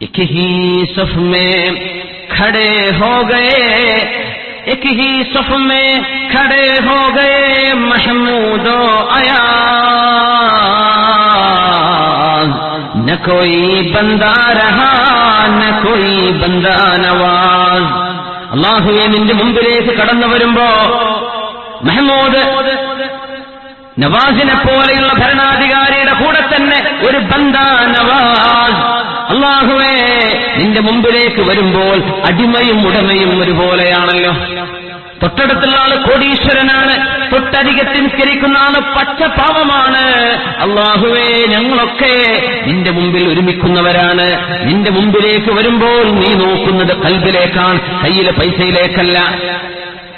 एक ही सफ में खड़े हो गए एक ही सफ में खड़े हो गए महमूद अयाज न कोई बंदा रहा न कोई बंदा नवाज അള്ളാഹുവെ നിന്റെ മുമ്പിലേക്ക് കടന്നു വരുമ്പോ മെഹമ്മൂദ് നവാസിനെ പോലെയുള്ള ഭരണാധികാരിയുടെ കൂടെ തന്നെ ഒരു ബന്ദ നവാസ് അള്ളാഹുവേ നിന്റെ മുമ്പിലേക്ക് വരുമ്പോൾ അടിമയും ഉടമയും ഒരുപോലെയാണല്ലോ. തൊട്ടടുത്തുള്ള ആൾ കോടീശ്വരനാണ് തൊട്ടരികെ നിസ്കരിക്കുന്ന ആൾ പച്ചപാവമാണ്. അള്ളാഹുവേ ഞങ്ങളൊക്കെ നിന്റെ മുമ്പിൽ ഒരുമിക്കുന്നവരാണ്. നിന്റെ മുമ്പിലേക്ക് വരുമ്പോൾ നീ നോക്കുന്നത് കൽബിലേക്കാണ് കയ്യിലെ പൈസയിലേക്കല്ല.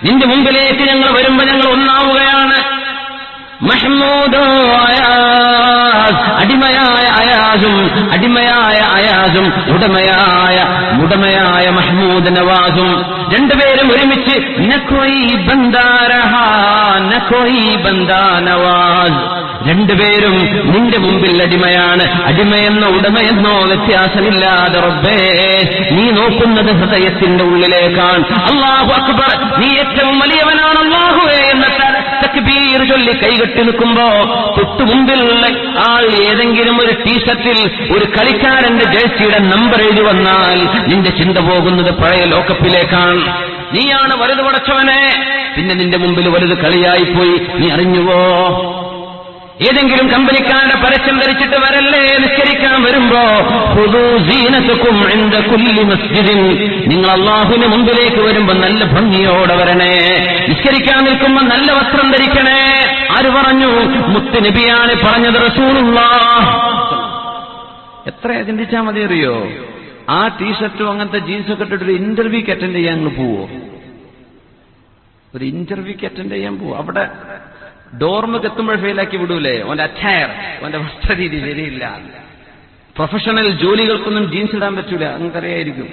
നിന്റെ മുമ്പിലേക്ക് ഞങ്ങൾ വരുമ്പോൾ ഞങ്ങൾ ഒന്നാവുകയാണ്. അടിമയായ അയാസും അടിമയായ അയാസും ഉടമയായ ഉടമയായ മഹ്മൂദ് നവാസും. രണ്ടുപേരും ഒരുമിച്ച് നക്കോയി ബന്ദാരഹ നക്കോയി ബന്ദാ നവാസ്. രണ്ടുപേരും നിന്റെ മുമ്പിൽ അടിമയാണ്. അടിമയെന്നോ ഉടമയെന്നോ വ്യത്യാസമില്ലാതെ റബ്ബേ നീ നോക്കുന്നത് ഹൃദയത്തിന്റെ ഉള്ളിലേക്കാണ്. അള്ളാഹു അക്ബർ നീ ഏറ്റവും വലിയവനാണ് അള്ളാഹുവേ എന്ന തക്ബീർ ചൊല്ലി കൈകെട്ടി നിൽക്കുമ്പോ തൊട്ടു മുമ്പിലുള്ള ആൾ ഏതെങ്കിലും ഒരു ടീഷർട്ടിൽ ഒരു കളിക്കാരന്റെ ജേഴ്സിയുടെ നമ്പർ എഴുതി വന്നാൽ നിന്റെ ചിന്ത പോകുന്നത് പഴയ ലോകപ്പിലേക്കാണ് നീയാണ് വലുത് പടച്ചവനെ. പിന്നെ നിന്റെ മുമ്പിൽ വലുത് കളിയായിപ്പോയി. നീ അറിഞ്ഞുവോ? ഏതെങ്കിലും കമ്പനിക്കാരുടെ പരസ്യം ധരിച്ചിട്ട് വരല്ലേ? നിസ്കരിക്കാൻ വരുമ്പോ ഹുദൂ സീനത്തുക്കും എന്റെ കുല്ലി മസ്ജിദിൻ. നിങ്ങൾ അള്ളാഹുവിന് മുമ്പിലേക്ക് വരുമ്പോ നല്ല ഭംഗിയോടെ വരണേ. നിസ്കരിക്കാൻ നിൽക്കുമ്പോ നല്ല വസ്ത്രം ധരിക്കണേ. ആര് പറഞ്ഞു? മുത്ത് നബിയാണ് പറഞ്ഞത് റസൂലുള്ള എത്ര ചിന്തിച്ചാ മതി അറിയോ? ആ ടീഷർട്ടും അങ്ങനത്തെ ജീൻസൊക്കെ ഇട്ടിട്ട് ഒരു ഇന്റർവ്യൂക്ക് അറ്റൻഡ് ചെയ്യാൻ പോവോ? ഒരു ഇന്റർവ്യൂക്ക് അറ്റൻഡ് ചെയ്യാൻ പോവോ? അവിടെ ഡോർമക്ക് എത്തുമ്പോൾ ഫെയിലാക്കി വിടൂലേ? ഓന്റെ അറ്റയർ ഓന്റെ വസ്ത്രരീതി ശരിയില്ല. പ്രൊഫഷണൽ ജോലികൾക്കൊന്നും ജീൻസ് ഇടാൻ പറ്റൂല. നിങ്ങൾക്കറിയായിരിക്കും.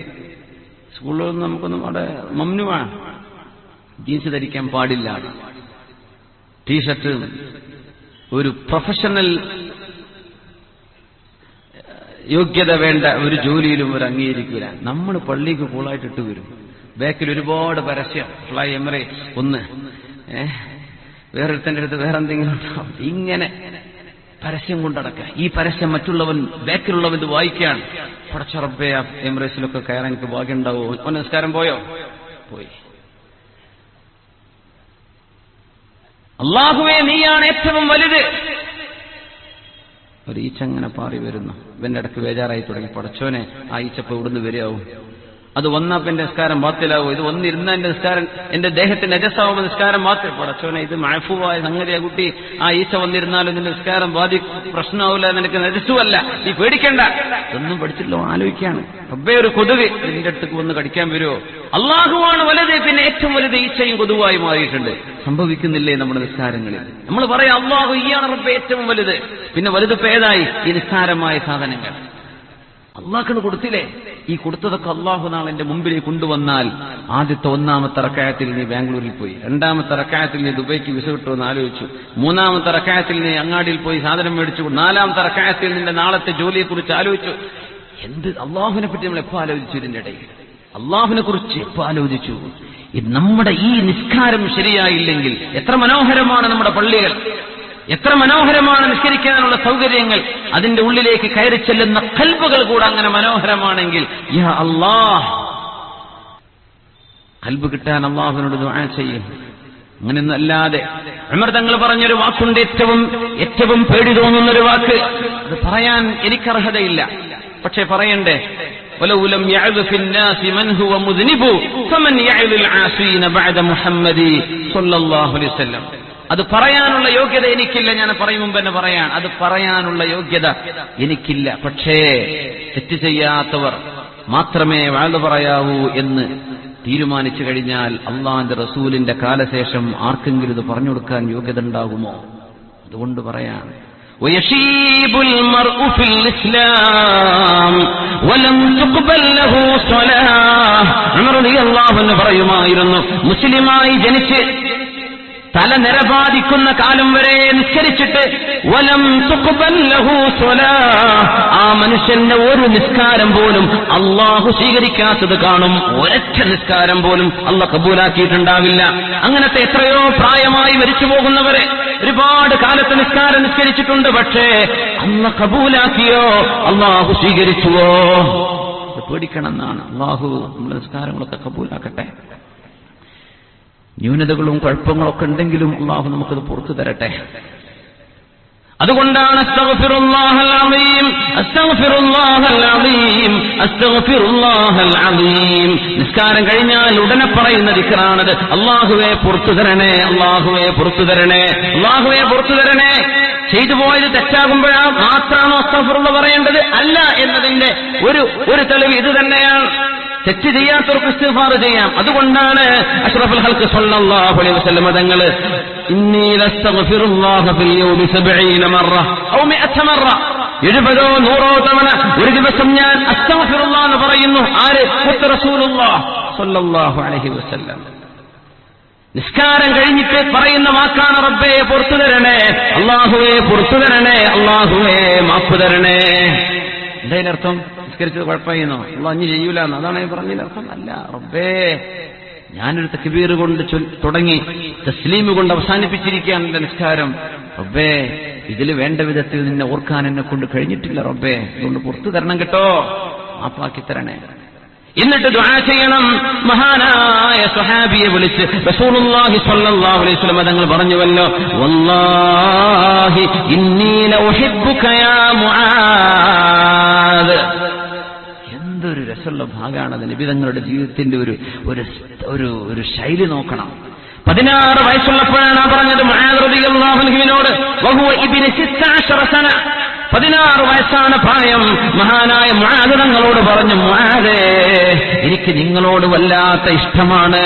സ്കൂളിലൊന്നും നമുക്കൊന്നും അവിടെ മമ്നുവാണ്. ജീൻസ് ധരിക്കാൻ പാടില്ല. ടീഷർട്ട് ഒരു പ്രൊഫഷണൽ യോഗ്യത വേണ്ട ഒരു ജോലിയിലും ഒരു അംഗീകരിക്കില്ല നമ്മൾ പള്ളിക്ക് കൂളായിട്ട് ഇട്ട് വരും. ബാക്കിൽ ഒരുപാട് പരസ്യം. ഫ്ലൈ എമറേ ഒന്ന്. ഏഹ് വേറൊരുത്തന്റെ അടുത്ത് വേറെ എന്തെങ്കിലും ഉണ്ടാവും ഇങ്ങനെ പരസ്യം കൊണ്ടടക്കുക. ഈ പരസ്യം മറ്റുള്ളവൻ ബാക്കിലുള്ളവൻ ഇത് വായിക്കുകയാണ് പടച്ചറബേ എമിറേറ്റ്സിലൊക്കെ കയറാൻ എനിക്ക് ഭാഗ്യം ഉണ്ടാവോ ഓ നമസ്കാരം പോയോ? പോയി. അള്ളാഹുവേ നീയാണ് ഏറ്റവും വലുത്. ഒരു ഈച്ച അങ്ങനെ പാറി വരുന്നു. ഇവന്റെ ഇടയ്ക്ക് ബേജാറായി തുടങ്ങി. പടച്ചോനെ ആ ഈച്ചപ്പോ ഇവിടുന്ന് വരികയാവും? അത് വന്നപ്പോ എന്റെ നിസ്കാരം ബാത്തിലാവും. ഇത് വന്നിരുന്ന എന്റെ നിസ്കാരം എന്റെ ദേഹത്തിന്റെ അജസ്സാവുമ്പോൾ നിസ്കാരം ബാത്തിൽ പടച്ചോനെ ഇത് മഴഫുവായ സംഗതിയാ കുട്ടി. ആ ഈശ വന്നിരുന്നാലും നിന്റെ നിസ്കാരം ബാധി പ്രശ്നമാവില്ല നിനക്ക് നജസ്സുമല്ല നീ പേടിക്കണ്ട. ഇതൊന്നും പഠിച്ചില്ലോ ആലോചിക്കാണ്. റബ്ബേ ഒരു കൊതുക് നിന്റെ അടുത്തേക്ക് വന്ന് കടിക്കാൻ വരുമോ അള്ളാഹുവാണ് വലുത് പിന്നെ ഏറ്റവും വലുത് ഈശയും കൊതുവായി മാറിയിട്ടുണ്ട്. സംഭവിക്കുന്നില്ലേ നമ്മുടെ നിസ്കാരങ്ങളിൽ? നമ്മൾ പറയാം അള്ളാഹു ഈയാണ് റബ്ബേ ഏറ്റവും വലുത്. പിന്നെ വലുത് പേതായി ഈ നിസ്സാരമായ സാധനങ്ങൾ. അള്ളാഹ്ക്കണ് കൊടുത്തില്ലേ? ഈ കൊടുത്തതൊക്കെ അള്ളാഹു നാളെ എന്റെ മുമ്പിലേക്ക് കൊണ്ടുവന്നാൽ ആദ്യത്തെ ഒന്നാമത്തെ റക്കായത്തിൽ നീ ബാംഗ്ലൂരിൽ പോയി. രണ്ടാമത്തെ റക്കായത്തിൽ നീ ദുബൈക്ക് വിസ കിട്ടുമെന്ന് ആലോചിച്ചു. മൂന്നാമത്തെ റക്കായത്തിൽ നീ അങ്ങാടിയിൽ പോയി സാധനം മേടിച്ചു. നാലാമത്തെ റക്കായത്തിൽ നിന്റെ നാളത്തെ ജോലിയെക്കുറിച്ച് ആലോചിച്ചു. എന്ത് അള്ളാഹുവിനെ പറ്റി നമ്മൾ എപ്പോ ആലോചിച്ചു ഇതിന്റെ ഇടയിൽ? അള്ളാഹുവിനെ കുറിച്ച് എപ്പോ ആലോചിച്ചു? നമ്മുടെ ഈ നിസ്കാരം ശരിയായില്ലെങ്കിൽ എത്ര മനോഹരമാണ് നമ്മുടെ പള്ളികൾ. എത്ര മനോഹരമാണ് നിസ്കരിക്കാനുള്ള സൗകര്യങ്ങൾ അതിന്റെ ഉള്ളിലേക്ക് കയറി ചെല്ലുന്ന കൽബുകൾ കൂടെ അങ്ങനെ മനോഹരമാണെങ്കിൽ യാ അള്ളാഹ് കൽബ് കിട്ടാൻ അള്ളാഹുവിനോട് ദുആ ചെയ്യും അങ്ങനെയൊന്നും അല്ലാതെ ഉമർ തങ്ങൾ പറഞ്ഞൊരു വാക്കുണ്ട് ഏറ്റവും ഏറ്റവും പേടി തോന്നുന്ന ഒരു വാക്ക് അത് പറയാൻ എനിക്കർഹതയില്ല പക്ഷെ പറയണ്ടേ ولو لم يعظ في الناس من هو مذنب فمن يعظ العاصين بعد محمد صلى الله عليه وسلم അത് പറയാനുള്ള യോഗ്യത എനിക്കില്ല ഞാൻ പറയും മുമ്പ് തന്നെ പറയാൻ അത് പറയാനുള്ള യോഗ്യത എനിക്കില്ല പക്ഷേ തെറ്റ് ചെയ്യാത്തവർ മാത്രമേ വാഴ പറയാവൂ എന്ന് തീരുമാനിച്ചു കഴിഞ്ഞാൽ അള്ളാന്റെ റസൂലിന്റെ കാലശേഷം ആർക്കെങ്കിലും ഇത് പറഞ്ഞു കൊടുക്കാൻ യോഗ്യത ഉണ്ടാകുമോ അതുകൊണ്ട് പറയാൻ ويشيب المرء في الإسلام ولم تقبل له صلاة عمر رضي الله عنه പറയുമായിരുന്നു മുസ്ലിമായി ജനിച്ച് തല നിരപാദിക്കുന്ന കാലം വരെ നിസ്കരിച്ചിട്ട് വലം ആ മനുഷ്യന്റെ ഒരു നിസ്കാരം പോലും അള്ളാഹു സ്വീകരിക്കാത്തത് കാണും. ഒരൊറ്റ നിസ്കാരം പോലും അള്ള കബൂലാക്കിയിട്ടുണ്ടാവില്ല. അങ്ങനത്തെ എത്രയോ പ്രായമായി മരിച്ചു പോകുന്നവരെ ഒരുപാട് കാലത്ത് നിസ്കാരം നിസ്കരിച്ചിട്ടുണ്ട്. പക്ഷേ അന്ന കബൂലാക്കിയോ? അള്ളാഹു സ്വീകരിച്ചുവോ? പേടിക്കണം എന്നാണ് അള്ളാഹു നമ്മുടെ നിസ്കാരങ്ങളൊക്കെ കബൂലാക്കട്ടെ. ന്യൂനതകളും കുഴപ്പങ്ങളൊക്കെ ഉണ്ടെങ്കിലും അള്ളാഹു നമുക്കത് പുറത്തു തരട്ടെ. അതുകൊണ്ടാണ്. നിസ്കാരം കഴിഞ്ഞാൽ ഉടനെ പറയുന്ന ദിക്കറാണത് അള്ളാഹുവെ പുറത്തു തരണേ അള്ളാഹുവെ പുറത്തു തരണേ അള്ളാഹുവെ പുറത്തു തരണേ. ചെയ്തു പോയത് തെറ്റാകുമ്പോഴാ മാത്രമാണ് അസ്തഫുറുള്ള പറയേണ്ടത്? അല്ല എന്നതിന്റെ ഒരു ഒരു തെളിവ് ഇത് തന്നെയാണ്. തെറ്റ് ചെയ്യാത്തവർക്ക് ഇസ്തിഫാർ ചെയ്യാം. അതുകൊണ്ടാണ് അഷ്റഫുൽ ഹൽക്ക് സല്ലല്ലാഹു അലൈഹി വസല്ലം തങ്ങൾ ഇന്നി ഫിൽ യൗമി 70 മറ ഔ 100 മറ. എഴുപതോ നൂറോ തവണ ഒരു ദിവസം ഞാൻ അസ്തഗ്ഫിറുല്ലാഹ് എന്ന് പറയുന്നു. ആര്? സല്ലല്ലാഹു അലൈഹി വസല്ലം. നിസ്കാരം കഴിഞ്ഞിട്ട് പറയുന്ന വാക്കാണ് റബ്ബേ പുറത്തു തരണേ. അള്ളാഹുവേ പുറത്തു തരണേ. അള്ളാഹുവേ മാപ്പ് തരണേ. എന്തായാലർത്ഥം നിസ്കരിച്ചത് കുഴപ്പമായിരുന്നോ? അള്ളാഹ് അഞ്ഞ് ചെയ്യൂല എന്ന് അതാണ് പറഞ്ഞില്ല അർത്ഥം അല്ല റബ്ബേ ഞാനൊരു തക്ബീർ കൊണ്ട് തുടങ്ങി തസ്ലീം കൊണ്ട് അവസാനിപ്പിച്ചിരിക്കുകയാണ് എന്റെ നിസ്കാരം. റബ്ബേ ഇതിൽ വേണ്ട വിധത്തിൽ നിന്നെ ഓർക്കാൻ എന്നെ കൊണ്ട് കഴിഞ്ഞിട്ടില്ല റബ്ബേ. അതുകൊണ്ട് പുറത്തു തരണം കേട്ടോ. മാപ്പാക്കി തരണേ. എന്നിട്ട് ദുആ ചെയ്യണം. മഹാനായ സ്വഹാബിയെ വിളിച്ച് റസൂലുള്ളാഹി അലൈഹി വസല്ലം തങ്ങൾ പറഞ്ഞുവല്ലോ വല്ലാഹി ഇന്നി ലഉഹിബ്ബുക യാ എന്തൊരു രസമുള്ള ഭാഗമാണ് നബി തങ്ങളുടെ ജീവിതത്തിന്റെ ഒരു ഒരു ഒരു ശൈലി നോക്കണം. പതിനാറ് വയസ്സുള്ളപ്പോഴാണ് പറഞ്ഞത് മഹാനോട് പതിനാറ് വയസ്സാണ് പ്രായം. മഹാനായ മാതൃങ്ങളോട് പറഞ്ഞു മാതേ എനിക്ക് നിങ്ങളോട് വല്ലാത്ത ഇഷ്ടമാണ്.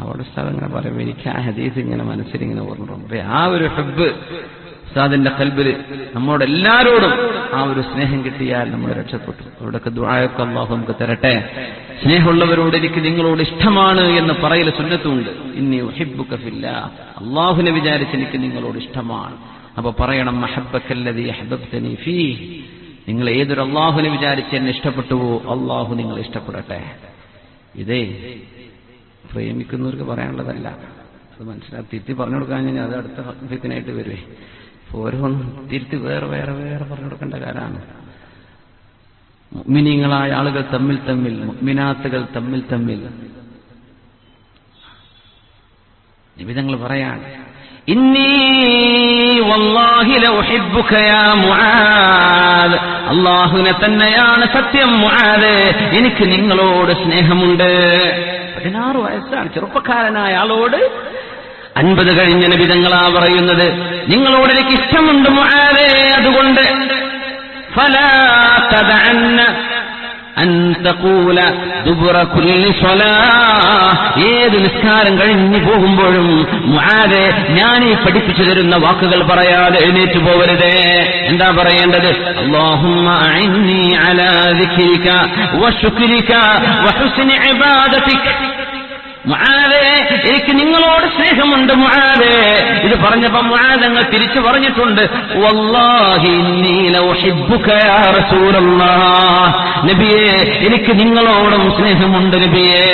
അവിടെ സ്ഥലങ്ങൾ ഇങ്ങനെ പറയും എനിക്ക് ആ ഹദീസ് ഇങ്ങനെ മനസ്സിൽ ഇങ്ങനെ ഓർമ്മ ആ ഒരു ഹബ്ബ് ഉസ്താദിന്റെ കൽബിൽ നമ്മോട് എല്ലാരോടും ആ ഒരു സ്നേഹം കിട്ടിയാൽ നമ്മൾ രക്ഷപ്പെട്ടു. അവിടെയൊക്കെ ദുആയൊക്കെ അള്ളാഹു നമുക്ക് തരട്ടെ. സ്നേഹമുള്ളവരോട് എനിക്ക് നിങ്ങളോട് ഇഷ്ടമാണ് എന്ന് പറയൽ സുന്നത്തുണ്ട്. ഇന്നി ഉഹിബ്ബുക ഫില്ലാ. അള്ളാഹുനെ വിചാരിച്ച് എനിക്ക് നിങ്ങളോട് ഇഷ്ടമാണ്. അപ്പൊ പറയണം മഹബക്കല്ലതി ഫീ നിങ്ങൾ ഏതൊരു അള്ളാഹുനെ വിചാരിച്ച് എന്നെ ഇഷ്ടപ്പെട്ടുവോ അള്ളാഹു നിങ്ങൾ ഇഷ്ടപ്പെടട്ടെ. ഇതേ പ്രേമിക്കുന്നവർക്ക് പറയാനുള്ളതല്ല. അത് മനസ്സിലാക്കി. തിരുത്തി പറഞ്ഞു കൊടുക്കാൻ കഴിഞ്ഞാൽ അത് അടുത്ത ഫിത്തിനായിട്ട് വരുവേ. ഓരോന്നും തിരുത്തി വേറെ വേറെ വേറെ പറഞ്ഞു കൊടുക്കേണ്ട കാലാണ് മിനിങ്ങളായ ആളുകൾ തമ്മിൽ തമ്മിൽ മിനാത്തുകൾ തമ്മിൽ തമ്മിൽ. നിബിധങ്ങൾ പറയാണ് അള്ളാഹുവിനെ തന്നെയാണ് സത്യം എനിക്ക് നിങ്ങളോട് സ്നേഹമുണ്ട്. പതിനാറ് വയസ്സാണ് ചെറുപ്പക്കാരനായ ആളോട് അൻപത് കഴിഞ്ഞ നബിതങ്ങളാ പറയുന്നത്. നിങ്ങളോട് എനിക്ക് ഇഷ്ടമുണ്ട് മുആാവേ അതുകൊണ്ട് ഏത് നിസ്കാരം കഴിഞ്ഞു പോകുമ്പോഴും മുആാവെ ഞാൻ ഈ പഠിപ്പിച്ചു തരുന്ന വാക്കുകൾ പറയാതെ എഴുന്നേറ്റ് പോവരുത്. എന്താ പറയേണ്ടത്? അള്ളാഹുമ്മ മുആദേ എനിക്ക് നിങ്ങളോട് സ്നേഹമുണ്ട് മുആദേ. ഇത് പറഞ്ഞപ്പോ മുആദങ്ങൾ തിരിച്ചു പറഞ്ഞിട്ടുണ്ട്. നബിയെ എനിക്ക് നിങ്ങളോടും സ്നേഹമുണ്ട് നബിയെ.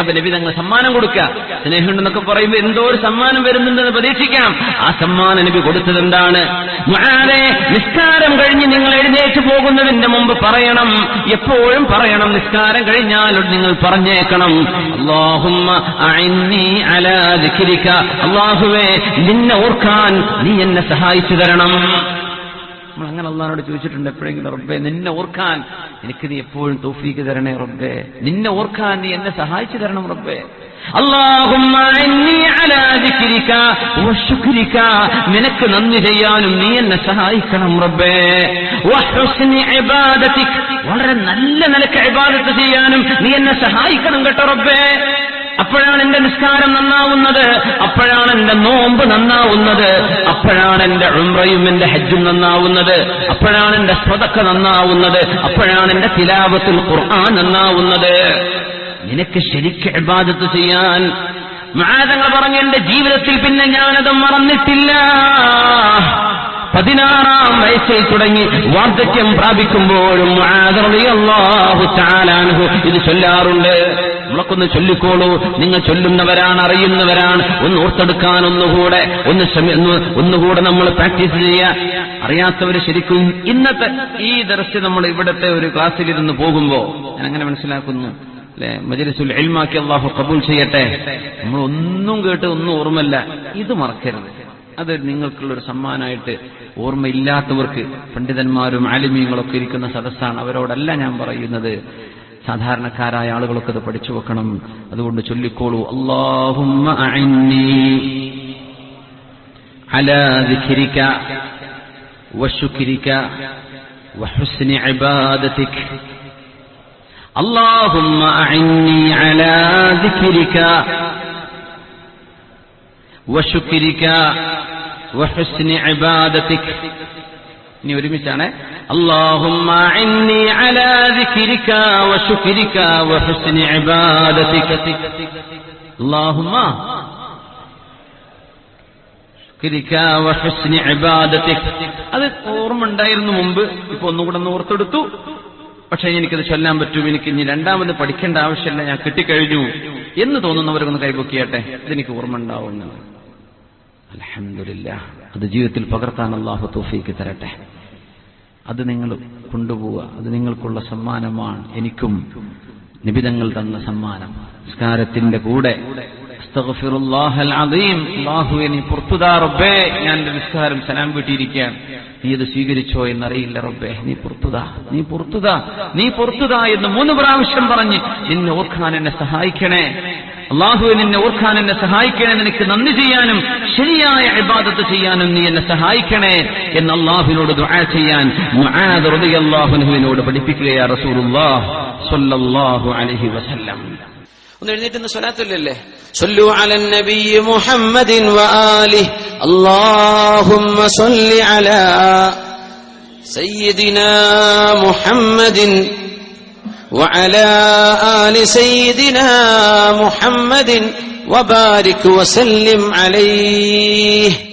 അപ്പൊ നബി തങ്ങൾ സമ്മാനം കൊടുക്കുക സ്നേഹമുണ്ടെന്നൊക്കെ പറയുമ്പോൾ എന്തോ ഒരു സമ്മാനം വരുന്നുണ്ടെന്ന് പ്രതീക്ഷിക്കാം. ആ സമ്മാനം നബി കൊടുത്തത് എന്താണ് മുആദേ നിസ്കാരം കഴിഞ്ഞ് നിങ്ങൾ എഴുന്നേറ്റ് പോകുന്നതിന്റെ മുമ്പ് പറയണം. എപ്പോഴും പറയണം. നിസ്കാരം കഴിഞ്ഞാലും നിങ്ങൾ പറഞ്ഞേക്കണം. അല്ലാഹുമ്മ അഇന്നി അലാ ദിക്രിക അല്ലാഹുവേ നിന്നെ ഓർക്കാൻ നീ എന്നെ സഹായിച്ചു തരണം നമ്മൾ അങ്ങനെ അള്ളഹാനോട് ചോദിച്ചിട്ടുണ്ട് എപ്പോഴെങ്കിലും റബ്ബേ നിന്നെ ഓർക്കാൻ എനിക്ക് നീ എപ്പോഴും തോഫീക്ക് തരണേ റബ്ബേ നിന്നെ ഓർക്കാൻ നീ എന്നെ സഹായിച്ചു തരണം റബ്ബേ اللهم إني على ذكرك وشكرك നിനക്ക് നന്ദി ചെയ്യാനും നീ എന്നെ സഹായിക്കണം റബ്ബേ وحسن عبادتك വളരെ നല്ല നിലയ്ക്ക് ഇബാദത്ത് ചെയ്യാനും നീ എന്നെ സഹായിക്കണം കേട്ടോ റബ്ബേ. അപ്പോഴാണ് എന്റെ നിസ്കാരം നന്നാവുന്നത് അപ്പോഴാണ് എന്റെ നോമ്പ് നന്നാവുന്നത് അപ്പോഴാണ് എന്റെ ഉംറയും എന്റെ ഹജ്ജും നന്നാവുന്നത് അപ്പോഴാണ് എന്റെ സ്വതക്ക നന്നാവുന്നത് അപ്പോഴാണ് എന്റെ തിലാപത്തിൽ ഖുർആൻ നന്നാവുന്നത്. നിനക്ക് ശരിക്ക് ഇബാദത്ത് ചെയ്യാൻ മാതങ്ങൾ പറഞ്ഞ എന്റെ ജീവിതത്തിൽ പിന്നെ ഞാനത് മറന്നിട്ടില്ല. പതിനാറാം വയസ്സിൽ തുടങ്ങി വാർദ്ധക്യം പ്രാപിക്കുമ്പോഴും അള്ളാഹു ഇത് ചൊല്ലാറുണ്ട്. നമ്മളൊക്കൊന്ന് ചൊല്ലിക്കോളൂ. നിങ്ങൾ ചൊല്ലുന്നവരാണ് അറിയുന്നവരാണ്. ഒന്ന് ഓർത്തെടുക്കാൻ ഒന്നുകൂടെ ഒന്ന് ഒന്നുകൂടെ നമ്മൾ പ്രാക്ടീസ് ചെയ്യുക. അറിയാത്തവർ ശരിക്കും ഇന്നത്തെ ഈ ദർശനം നമ്മൾ ഇവിടുത്തെ ഒരു ക്ലാസ്സിലിരുന്ന് പോകുമ്പോ ഞാൻ അങ്ങനെ മനസ്സിലാക്കുന്നു. അല്ലെ? മജലിസുൽ എൽമാക്കി അള്ളാഹു കബൂൽ ചെയ്യട്ടെ. നമ്മൾ ഒന്നും കേട്ട് ഒന്നും ഓർമ്മല്ല ഇത് മറക്കരുത്. അത് നിങ്ങൾക്കുള്ള ഒരു സമ്മാനമായിട്ട് ഓർമ്മയില്ലാത്തവർക്ക് പണ്ഡിതന്മാരും ആലിമീങ്ങളൊക്കെ ഇരിക്കുന്ന സദസ്സാണ് അവരോടല്ല ഞാൻ പറയുന്നത് സാധാരണക്കാരായ ആളുകളൊക്കെ അത് പഠിച്ചു വെക്കണം അതുകൊണ്ട് ചൊല്ലിക്കോളൂ അള്ളാഹുമ്മ അഇന്നി അലാ ദിക്രിക വശുക്രിക وحسن عبادتك اللهم أعني على ذكرك وشكرك وحسن عبادتك ഇനി ഒരുമിച്ചാണ് اللهم أعني على ذكرك وشكرك وحسن عبادتك اللهم شكرك وحسن عبادتك അത് ഓർമ്മ ഉണ്ടായിരുന്നു മുമ്പ് ഇപ്പൊ ഒന്നുകൂടെ ഒന്ന് ഓർത്തെടുത്തു പക്ഷെ എനിക്കത് ചൊല്ലാൻ പറ്റും എനിക്ക് ഇനി രണ്ടാമത് പഠിക്കേണ്ട ആവശ്യമില്ല ഞാൻ കിട്ടിക്കഴിഞ്ഞു എന്ന് തോന്നുന്നവർക്കൊന്ന് കൈപൊക്കിയട്ടെ ഇതെനിക്ക് ഓർമ്മ ഉണ്ടാവും അലഹമില്ല അത് ജീവിതത്തിൽ പകർത്താൻ അള്ളാഹു തോഫീക്ക് തരട്ടെ. അത് നിങ്ങൾ കൊണ്ടുപോവുക. അത് നിങ്ങൾക്കുള്ള സമ്മാനമാണ്. എനിക്കും നിബിതങ്ങൾ തന്ന സമ്മാനം. നിസ്കാരത്തിന്റെ കൂടെ അസ്തഗ്ഫിറുല്ലാഹൽ അദീം. അല്ലാഹുവേ നീ പുറത്തുതാ റബ്ബേ. ഞാൻ എന്റെ നിസ്കാരം സലാം വീട്ടിയിരിക്കുകയാണ് നീ ഇത് സ്വീകരിച്ചോ എന്നറിയില്ല റബ്ബേ. നീ പുറത്തുതാ. നീ പുറത്തുതാ. നീ പുറത്തുതാ എന്ന് മൂന്ന് പ്രാവശ്യം പറഞ്ഞ് നിന്നെ ഓർക്കാൻ എന്നെ സഹായിക്കണേ. അള്ളാഹുവെ നിന്നെ ഓർക്കാൻ എന്നെ സഹായിക്കണേ. നിനക്ക് നന്ദി ചെയ്യാനും ശരിയായ ഇബാദത്ത് ചെയ്യാനും നീ എന്നെ സഹായിക്കണേ എന്ന് അള്ളാഹുവിനോട് ദുആ ചെയ്യാൻ മുആദ് റളിയല്ലാഹുവിനോട് പഠിപ്പിക്കുകയാ റസൂലുള്ളാഹ് സ്വല്ലല്ലാഹു അലൈഹി വസല്ലം. ഒന്ന് എഴുന്നേറ്റ് സ്വലാത്തില്ലല്ലേ صلوا على النبي محمد وآله اللهم صل على سيدنا محمد وعلى آل سيدنا محمد وبارك وسلم عليه